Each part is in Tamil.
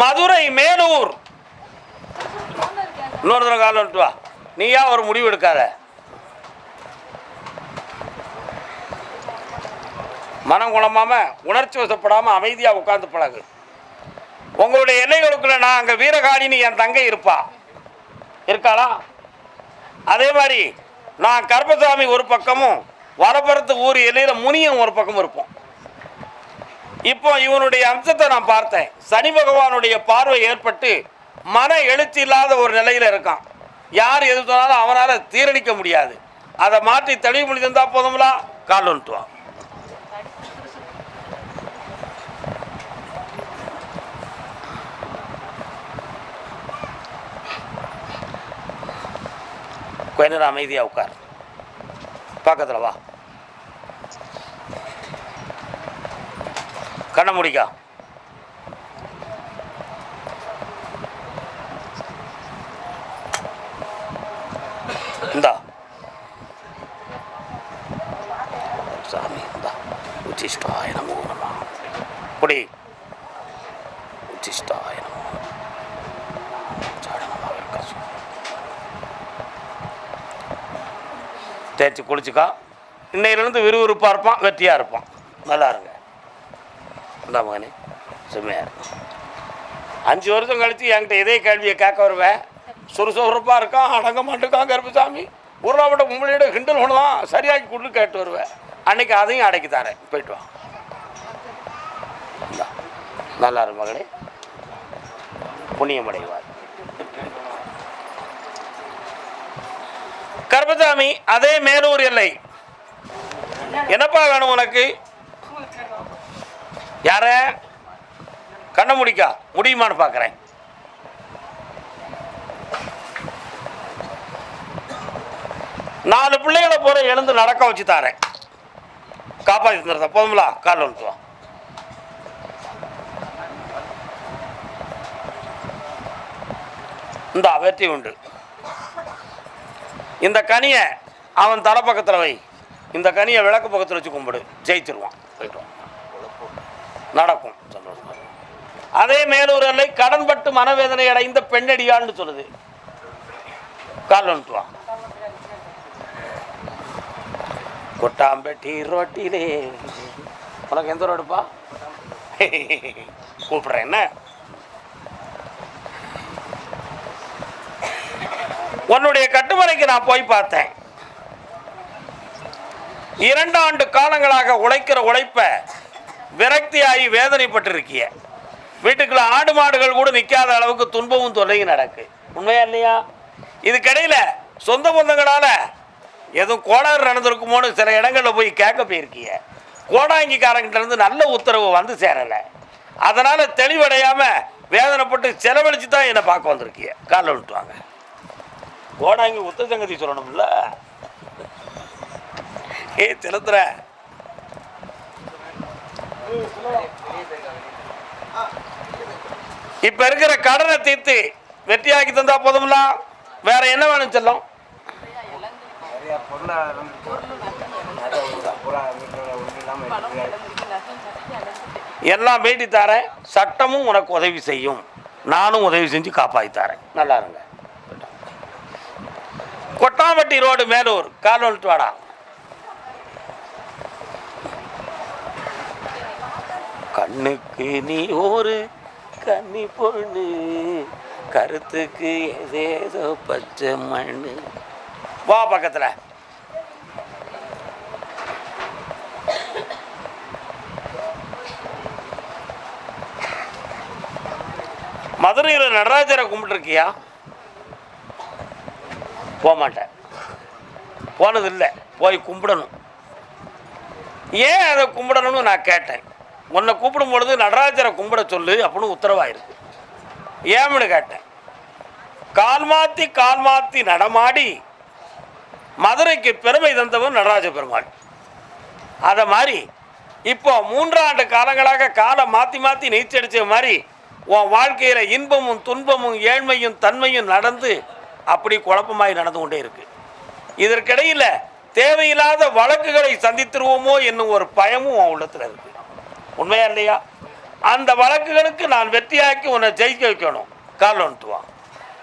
மதுரை மேலூர். இன்னொரு தடவை காலம் விட்டு வா. நீயா ஒரு முடிவு எடுக்காத. மனம் குழம்பாம உணர்ச்சி வசப்படாமல் அமைதியாக உட்காந்து பழகு. உங்களுடைய எல்லைகளுக்குள்ள நான் அங்கே வீரகாணின்னு என் தங்கை இருப்பா. இருக்காளா? அதே மாதிரி நான் கருப்பசாமி ஒரு பக்கமும் வடபுறத்து ஊர் எல்லையில் முனியும் ஒரு பக்கமும் இருப்போம். இப்போ இவனுடைய அம்சத்தை நான் பார்த்தேன். சனி பகவானுடைய பார்வை ஏற்பட்டு மன எழுச்சி இல்லாத ஒரு நிலையில் இருக்கான். யார் எது சொன்னாலும் அவனால் தீரணிக்க முடியாது. அதை மாற்றி தெளிவு முடிந்திருந்தா போதுங்களா கால் வந்துட்டுவான் கொஞ்ச நேரம் அமைதியாக உட்கார். பக்கத்தில் வா. கண்ணை முடிக்கா. இந்தா. சாமி இந்தா. உச்சிஷ்டாய நமோ நம. குடி. உச்சிஷ்டாய நமோ தேய்ச்சி குளிச்சுக்கா. இன்னையிலேருந்து விறுவிறுப்பாக இருப்பான் வெற்றியாக இருப்பான். நல்லா இருங்க. இந்த மகனே. சும்மையாக இருக்கும் அஞ்சு வருஷம் கழித்து என்கிட்ட இதே கேள்வியை கேட்க வருவேன் சுறுசுறுப்பாக இருக்கான் அடங்க மாட்டேக்கான் கருப்பசாமி. உருளாப்பட்ட பொம்பளையோட கிண்டல் பண்ணுதான் சரியாக்கி கொண்டு கேட்டு வருவேன் அன்னைக்கு அதையும் அடக்கி தரேன். போயிட்டு வா. நல்லா இரு மகளே. புண்ணியமடைவார் கருப்பசாமி அதே மேலூர் எல்லை. என்னப்பா வேணும் உனக்கு? யார? கண்ண முடிக்கா. முடியுமான்னு பார்க்குறேன் நாலு பிள்ளைகளை போற எழுந்து நடக்க வச்சு தாரேன். காப்பாற்றி தந்துடுறேன். போதுங்களா கால் வந்துட்டு இந்த வெற்றி உண்டு. இந்த கனியை அவன் தலை பக்கத்தில் வை. இந்த கனியை விளக்கு பக்கத்தில் வச்சு கும்பிடு. ஜெயிச்சிருவான். போயிடுவான் நடக்கும். சந்தோஷமா அதே மேலூர் எல்லை கடன்பட்டு மனவேதனை அடைந்த பெண்ணடியான்னு சொல்லுது. கால் வந்துட்டு கொட்டாம்பட்டி ரோட்டிலே. உனக்கு எந்த ரோடுப்பா கூப்பிட்றேன் என்ன? உன்னுடைய கட்டுமனைக்கு நான் போய் பார்த்தேன். இரண்டு ஆண்டு காலங்களாக உழைக்கிற உழைப்ப விரக்தியாகி வேதனைப்பட்டிருக்கிய. வீட்டுக்குள்ள ஆடு மாடுகள் கூட நிற்காத அளவுக்கு துன்பமும் தொல்லையும் நடக்கு. உண்மையா இல்லையா? இதுக்கடையில் சொந்த பந்தங்களால் எதுவும் கோளாறு நடந்திருக்குமோன்னு சில இடங்களில் போய் கேட்க போயிருக்கிய. கோடாங்கிக்காரங்கிட்ட இருந்து நல்ல உத்தரவு வந்து சேரலை. அதனால் தெளிவடையாமல் வேதனைப்பட்டு செலவழிச்சு தான் என்னை பார்க்க வந்திருக்கிய. காலில் விட்டுவாங்க கோடாங்கி உத்த சங்கதி சொல்லணும்ல. ஏ செலுத்துகிறேன் இப்ப இருக்கிற கடனை தீர்த்து வெற்றியாக்கி தந்தா போதும்ல? வேற என்ன வேணும் செல்லம்? எல்லாம் வேண்டி தரேன். சட்டமும் உனக்கு உதவி செய்யும். நானும் உதவி செஞ்சு காப்பாற்றி தரேன். நல்லா இருங்க. கொட்டாம்பட்டி ரோடு மேலூர். கால் வாடா. கண்ணுக்கு நீ ஒரு கன்னி பொண்ணு கருத்துக்கு ஏதேதோ பச்சை மண்ணு. வா பக்கத்தில். மதுரையில் நடராஜரை கும்பிட்டுருக்கியா? போக மாட்டேன் போய் கும்பிடணும். ஏன் அதை கும்பிடணும்னு நான் கேட்டேன். உன்னை கூப்பிடும் பொழுது நடராஜரை கும்பிட சொல்லு அப்படின்னு உத்தரவாயிருக்கு. ஏன்னு கேட்டேன்? கால் மாற்றி கால் மாற்றி நடமாடி மதுரைக்கு பெருமை தந்தவன் நடராஜ பெருமாள். அதை மாதிரி இப்போ மூன்றாண்டு காலங்களாக காலை மாற்றி மாற்றி நீச்சடிச்ச மாதிரி உன் வாழ்க்கையில் இன்பமும் துன்பமும் ஏழ்மையும் தன்மையும் நடந்து அப்படி குழப்பமாய் நடந்து கொண்டே இருக்கு. இதற்கிடையில் தேவையில்லாத வழக்குகளை சந்தித்துருவோமோ என்னும் ஒரு பயமும் உன் உள்ளத்தில் இருக்குது உண்மையா இல்லையா? அந்த வழக்குகளுக்கு நான் வெற்றியாக்கி உன்னை ஜெயிக்க வைக்கணும். கால் ஒன்றுவான்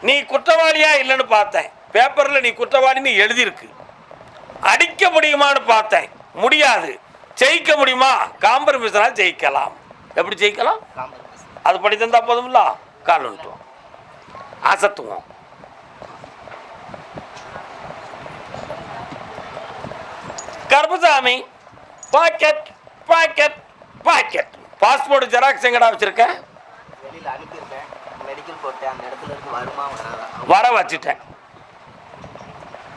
நீ குற்றவாளியா இல்லைன்னு பார்த்தேன். பேப்பரில் நீ குற்றவாளின்னு எழுதியிருக்கு. அடிக்க முடியுமான்னு பார்த்தேன். முடியாது. ஜெயிக்க முடியுமா? காம்பரமிஸ்னா ஜெயிக்கலாம். எப்படி ஜெயிக்கலாம்? அது படி தந்தால் போதும்ல? கால் வந்துட்டோம் அசத்துவோம். Karpasami pocket pocket pocket. Passport xerox எங்கடா வச்சிருக்க? வெளியில் அனுப்பியிருக்கேன். மெடிக்கல் போட்டேன். அந்த இடத்துல இருந்து வருமா வராதா? வர வச்சுட்டேன்.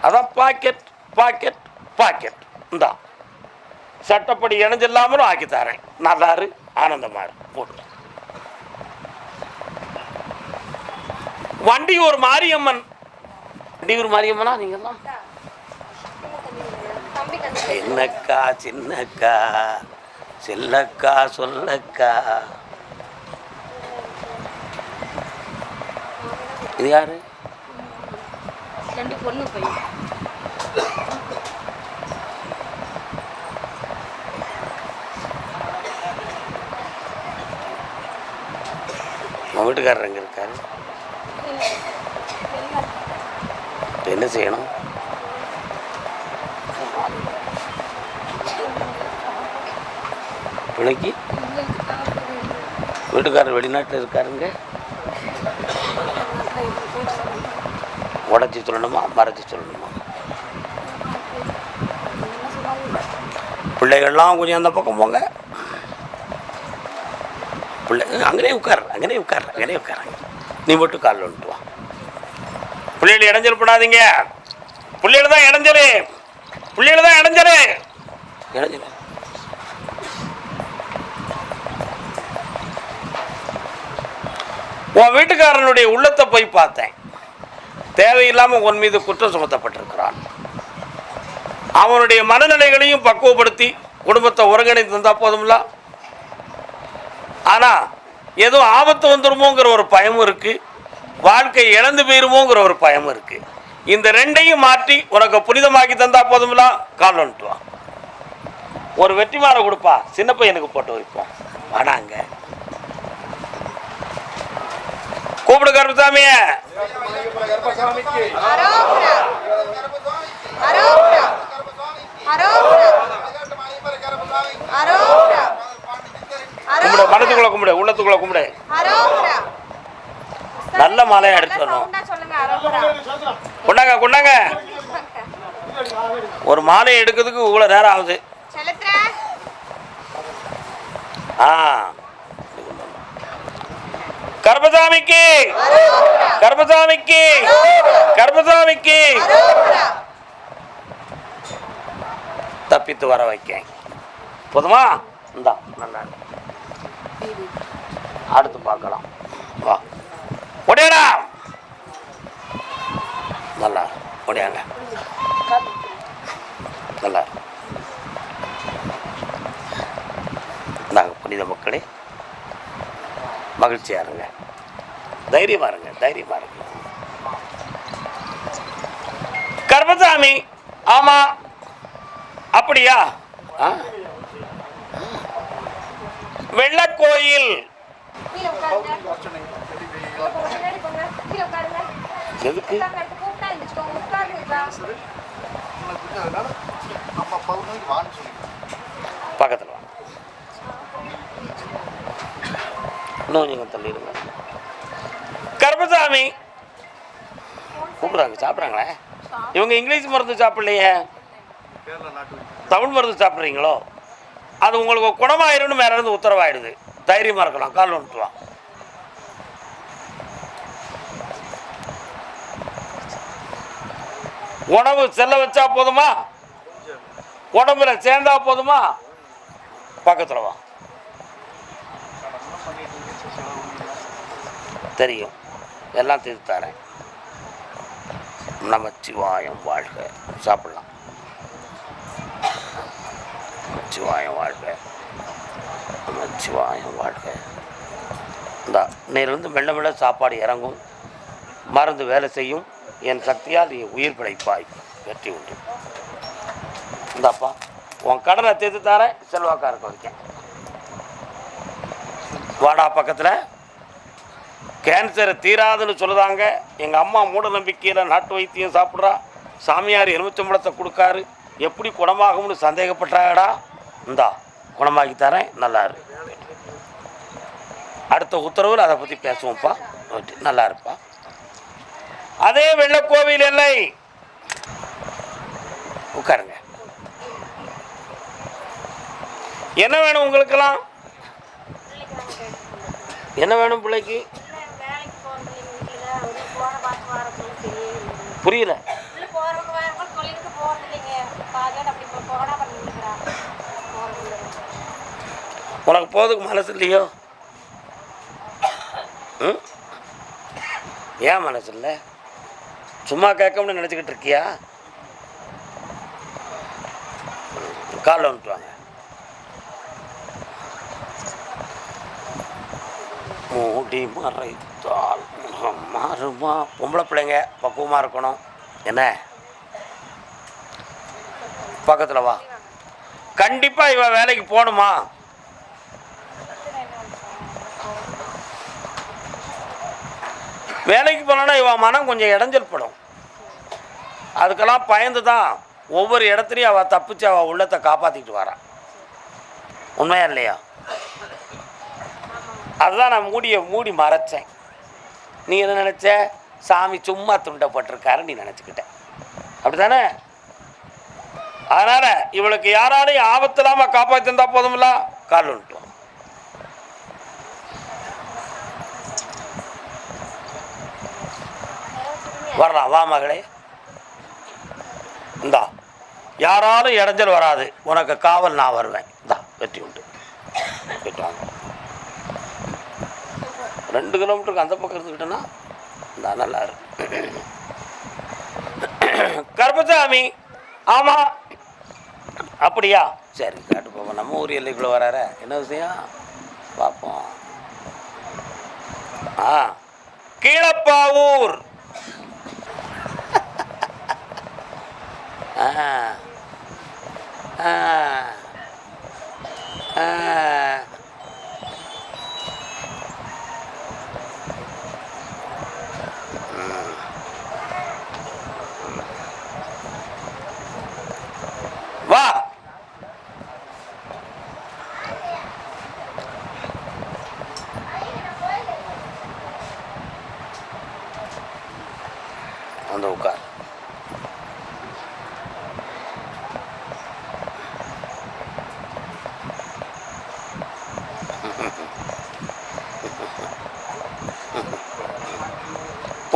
அதான் பாக்கெட் பாக்கெட் பாக்கெட். இந்தா. சட்டப்படி இணைஞ்சில்லாமலும் ஆக்கி தரேன். நல்லாரு ஆனந்தமாரு. போட்டு. வண்டி ஒரு மாரியம்மன். வண்டி ஒரு மாரியம்மனா தம்பி கண்டு என்னக்கா சின்னக்கா. செல்லக்கா சொல்லக்கா. இது யாரு? ரெண்டு பொண்ணு பையன். வீட்டுக்காரர் எங்க இருக்காரு? இப்ப என்ன செய்யணும்? பிள்ளைக்கு வீட்டுக்காரர் வெளிநாட்டில் இருக்காருங்க. உடச்சி சொல்லணுமா மறைச்சி சொல்லணுமா? பிள்ளைகள்லாம் கொஞ்சம் அந்த பக்கம் போங்க. பிள்ளை அங்கனே உட்கார் அங்கனே உட்கார் அங்கனே உட்கார். நீ மட்டும் காலில் வந்துட்டு வா. பிள்ளைகள் இடைஞ்சல் படாதீங்க. பிள்ளைகள் தான் இடைஞ்சலு. பிள்ளைகள் தான் இடைஞ்சலு. இடைஞ்சலு. உன் வீட்டுக்காரனுடைய உள்ளத்தை போய் பார்த்தேன். தேவையில்லாமல் உன் மீது குற்றம் சுமத்தப்பட்டிருக்கிறான். அவனுடைய மனநிலைகளையும் பக்குவப்படுத்தி குடும்பத்தை ஒருங்கிணைந்து தந்தால் போதும்ல? ஆனால் ஏதோ ஆபத்து வந்துருமோங்கிற ஒரு பயமும் இருக்குது வாழ்க்கை இழந்து போயிருமோங்கிற ஒரு பயமும் இருக்குது இந்த ரெண்டையும் மாற்றி உனக்கு புனிதமாக்கி தந்தா போதும்ல? கால் வந்துட்டு ஒரு வெற்றி மாலை கொடுப்பா. சின்ன பையனுக்கு போட்டு வைப்போம். வாடாங்க. கூப்பிடு கருப்பசாமிய கும்பிடு மனத்துக்குள்ள கும்பிடு உள்ளத்துக்குள்ள கும்பிடு. நல்ல மாலையை எடுத்து வரணும். சவுண்டா சொல்லுங்க அரோப்ரா கொண்டாங்க கொண்டாங்க. ஒரு மாலையை எடுக்கிறதுக்கு இவ்வளோ நேரம் ஆகுது. ஆ. கர்பசாமிக்கு கர்பசாமிக்கு கர்பசாமிக்கு தப்பித்து வர வைக்க போதுமா? இந்தா நல்லா அடுத்து பார்க்கலாம். வா. ஒடியாடா நல்லா இருக்கு. ஒடியாங்க நல்லா மகிழ்ச்சியா இருங்க. தைரியமா இருங்க தைரியமா இருங்க. கர்மசாமி ஆமா. அப்படியா? ஆ? வெள்ளக்கோயில். எதுக்கு? அடுத்து கூப்பிட்டா இருந்துச்சுக்கோங்க உட்காருங்கக்கா பக்கத்தில் வா இன்னும் கொஞ்சம் தள்ளிடுங்க கருப்பசாமி. கூப்பிடுறாங்க சாப்பிட்றாங்களே? இவங்க இங்கிலீஷ் மருந்து சாப்பிடலையே? தமிழ் மருந்து சாப்பிட்றீங்களோ? அது உங்களுக்கு குணமாயிரும்னு மேல இருந்து உத்தரவாயிடுது. தைரியமா இருக்கலாம் கால் வா உணவு செல்ல வச்சா போதுமா? உடம்புல சேர்ந்தா போதுமா? பக்கத்துல வா. தெரியும். எல்லாம் தீர்த்து தரேன் நமச்சிவாயம் வாழ்க. சாப்பிடலாம். நமச்சிவாயம் வாழ்க. நமச்சிவாயம் வாழ்க. இந்த நேரிலிருந்து மெல்ல மெல்ல சாப்பாடு இறங்கும். மருந்து வேலை செய்யும். என் சக்தியால் நீ உயிர் பிழைப்பாய். வெற்றி உண்டு. இந்தாப்பா உன் கடனை தீர்த்து தரேன் செல்வாக்கா இருக்க வைக்க வாடா பக்கத்தில். கேன்சரை தீராதுன்னு சொல்லுதாங்க. எங்கள் அம்மா மூட நம்பிக்கையில் நாட்டு வைத்தியம் சாப்பிட்றா. சாமியார் எலுமிச்சம்பழத்தை கொடுக்காரு. எப்படி குணமாகும்னு சந்தேகப்பட்டாடா. இந்தா குணமாக்கி தரேன். நல்லாரு. அடுத்த உத்தரவில் அதை பற்றி பேசுவோம்ப்பா. நல்லா இருப்பா அதே வெள்ளக்கோவில் இல்லை உட்காருங்க. என்ன வேணும் உங்களுக்கெல்லாம்? என்ன வேணும் பிள்ளைக்கு? போகிறது உனக்கு போகிறதுக்கு மனசு இல்லையோ? ம்? ஏன் மனசு இல்லை? சும்மா கேட்கணும்னு நினச்சிக்கிட்டு இருக்கியா? காலில் வந்துட்டு வாங்க. மூடி மறைத்தால் முகம் மாறுமா பொம்பளை பிள்ளைங்க பக்குவமாக இருக்கணும். என்ன? பக்கத்தில் வா. கண்டிப்பாக இவன் வேலைக்கு போகணுமா? வேலைக்கு போனோன்னா இவன் மனம் கொஞ்சம் இடைஞ்சல் படும். அதுக்கெல்லாம் பயந்து தான் ஒவ்வொரு இடத்துலையும் அவள் தப்பிச்சு அவள் உள்ளத்தை காப்பாற்றிக்கிட்டு வரான் உண்மையா இல்லையா? அதுதான் நான் மூடிய மூடி மறைச்சேன். நீ என்ன நினச்ச? சாமி சும்மா துண்டப்பட்டிருக்காரு நீ நினச்சிக்கிட்ட. அப்படி தானே அதனால் இவளுக்கு யாராலையும் ஆபத்து இல்லாமல் காப்பாற்றிருந்தா போதுமில்ல? கால் விட்டோம் வரலாம் வா மகளே. இந்தா யாராலும் இடைஞ்சல் வராது. உனக்கு காவல் நான் வருவேன். இந்தா வெற்றி உண்டு. வெட்டுவாங்க வாங்க. ரெண்டு கிலோமீட்டருக்கு அந்த பக்கம் இருந்துக்கிட்டேன்னா இந்தா நல்லா இருக்கு. கருப்பசாமி ஆமாம் அப்படியா? சரி காட்டு போவோம் நம்ம ஊர் இவ்வளோ வரார. என்ன விஷயம்? பார்ப்போம் ஆ கீழப்பாவூர். ஆ ஆ ஆ வா வந்து உட்கார்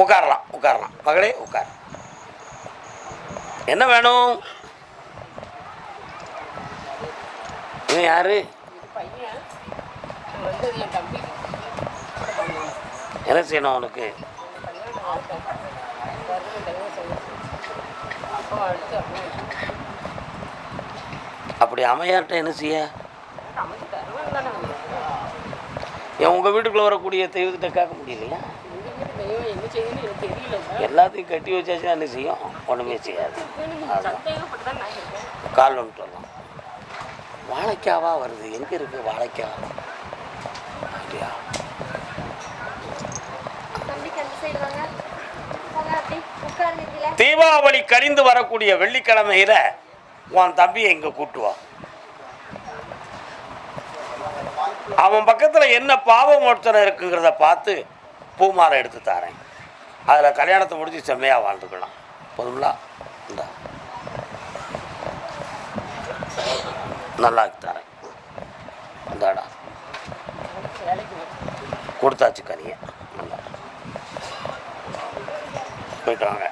உட்காரலாம் உட்காரலாம். மகளே உட்கார். என்ன வேணும்? இவன் யாரு? என்ன செய்யணும் அவனுக்கு? அப்படி அமையாட்ட என்ன செய்ய? என் உங்கள் வீட்டுக்குள்ளே வரக்கூடிய தெய்வத்திட்ட கேட்க முடியலையா? எல்லாத்தையும் கட்டி வச்சாச்சுன்னா என்ன செய்யும்? ஒன்றுமே செய்யாது. கால் வந்துட்டு வரலாம். வாழைக்காவா வருது? எங்கே இருக்குது வாழைக்காய் அப்படியா? தீபாவளி கழிந்து வரக்கூடிய வெள்ளிக்கிழமையில உன் தம்பியை இங்கே கூட்டுவா அவன் பக்கத்தில் என்ன பாவம் ஒருத்தனை இருக்குங்கிறத பார்த்து பூமாலை எடுத்து தாரேன். அதில் கல்யாணத்தை முடிஞ்சு செம்மையாக வாழ்ந்துக்கலாம். போதுங்களா இந்த. நல்லா தரேன். இந்தாடா. கொடுத்தாச்சு கனியை. நல்லா போயிட்டு வாங்க.